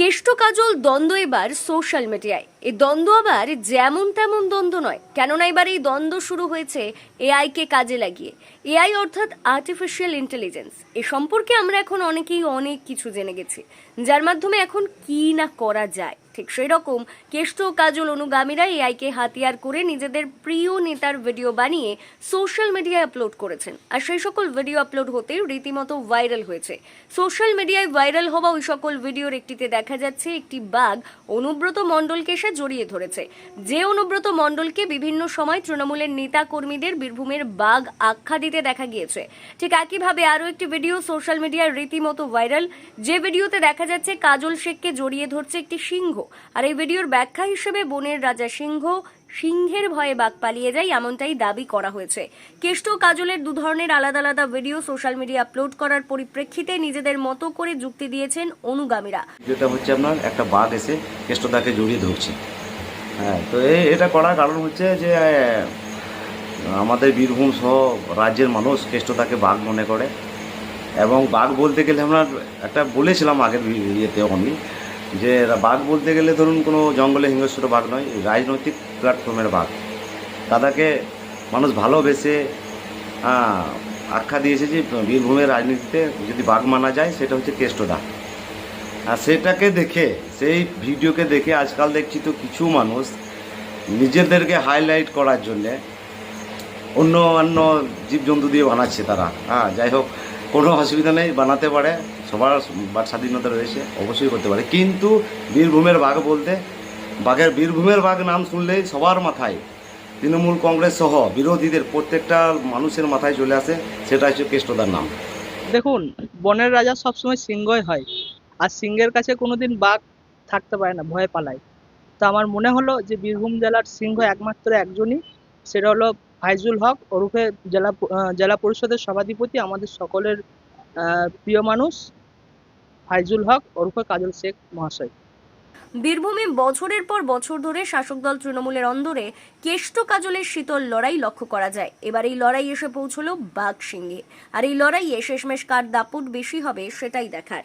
কেষ্ট কাজল দ্বন্দ্ব এবার সোশ্যাল মিডিয়ায় এই দ্বন্দ্ব আবার যেমন তেমন দ্বন্দ্ব নয়, কেননা এবার এই দ্বন্দ্ব শুরু হয়েছে এআই কে কাজে লাগিয়ে। এআই অর্থাৎ আর্টিফিশিয়াল ইন্টেলিজেন্স এ সম্পর্কে আমরা এখন অনেকেই অনেক কিছু জেনে গেছি। যার মাধ্যমে এখন কি না করা যায়। ঠিক সেই রকম কেষ্ট কাজল অনুগামীরা এআইকে হাতিয়ার করে নিজেদের প্রিয় নেতার ভিডিও বানিয়ে সোশ্যাল মিডিয়ায় আপলোড করেছেন। আর সেই সকল ভিডিও আপলোড হতে রীতিমতো ভাইরাল হয়েছে। সোশ্যাল মিডিয়ায় ভাইরাল হওয়া ওই সকল ভিডিওর একটিতে দেখা যাচ্ছে একটি বাঘ অনুব্রত মণ্ডলকে সে জড়িয়ে ধরেছে। যে অনুব্রত মণ্ডলকে বিভিন্ন সময় তৃণমূলের নেতা কর্মীদের বীরভূমের বাঘ আখ্যা দিতে দেখা গিয়েছে। ঠিক একইভাবে আরও একটি ভিডিও সোশ্যাল মিডিয়ায় রীতিমতো ভাইরাল। যে ভিডিওতে দেখা যাচ্ছে কাজল শেখকে জড়িয়ে ধরছে একটি সিংহ। আর এই ভিডিওর ব্যাখ্যা হিসেবে বনের রাজা সিংহ সিংহের ভয়ে বাঘ পালিয়ে যায়, এমনটাই দাবি করা হয়েছে। কেষ্ট কাজলের দু ধরনের আলাদা আলাদা ভিডিও সোশ্যাল মিডিয়া আপলোড করার পরিপ্রেক্ষিতে নিজেদের মতো করে যুক্তি দিয়েছেন অনুগামীরা। যেটা হচ্ছে আপনার, একটা বাঘ এসে কেষ্টদাকে জড়িয়ে ধরছে। হ্যাঁ তো এটা করার কারণ হচ্ছে যে আমাদের বীরভূম সহ রাজ্যের মানুষ কেষ্টদাকে বাঘ মনে করে। এবং বাঘ বলতে গেলে আমরা একটা বলেছিলাম আগের ইয়েতে আমি যে বাঘ বলতে গেলে ধরুন কোনো জঙ্গলে হিংস্র বাঘ নয় রাজনৈতিক প্ল্যাটফর্মের বাঘ। দাদাকে মানুষ ভালোবেসে আখ্যা দিয়েছে যে বীরভূমের রাজনীতিতে যদি বাঘ মানা যায়, সেটা হচ্ছে কেষ্টদা। আর সেটাকে দেখে, সেই ভিডিওকে দেখে আজকাল দেখছি তো কিছু মানুষ নিজেদেরকে হাইলাইট করার জন্যে অন্য অন্য জীবজন্তু দিয়ে বানাচ্ছে তারা। হ্যাঁ যাই হোক কোনো অসুবিধা নেই, বানাতে পারে, সবার স্বাধীনতা রয়েছে, অবশ্যই করতে পারে। কিন্তু বীরভূমের বাঘ বলতে, বাঘের বীরভূমের বাঘ নাম শুনলেই সবার মাথায়, তৃণমূল কংগ্রেস সহ বিরোধীদের প্রত্যেকটা মানুষের মাথায় চলে আসে, সেটা হচ্ছে কেষ্টদার নাম। দেখুন, বনের রাজা সবসময় সিংহই হয়, আর সিংহের কাছে কোনোদিন বাঘ থাকতে পারে না, ভয় পালায়। তো আমার মনে হলো যে বীরভূম জেলার সিংহ একমাত্র একজনই, সেটা হলো ফাইজুল হক ওরফে জেলা জেলা পরিষদের সভাধিপতি আমাদের সকলের প্রিয় মানুষ, ফাইজুল হক ওরফে কাজল শেখ মহাশয়। বীরভূমে বছরের পর বছর ধরে শাসক দল তৃণমূলের অন্দরে কেষ্ট কাজলের শীতল লড়াই লক্ষ্য করা যায়। এবার এই লড়াই এসে পৌঁছলো বাঘ সিংহে। আর এই লড়াইয়ে শেষমেশ কার দাপট বেশি হবে সেটাই দেখার।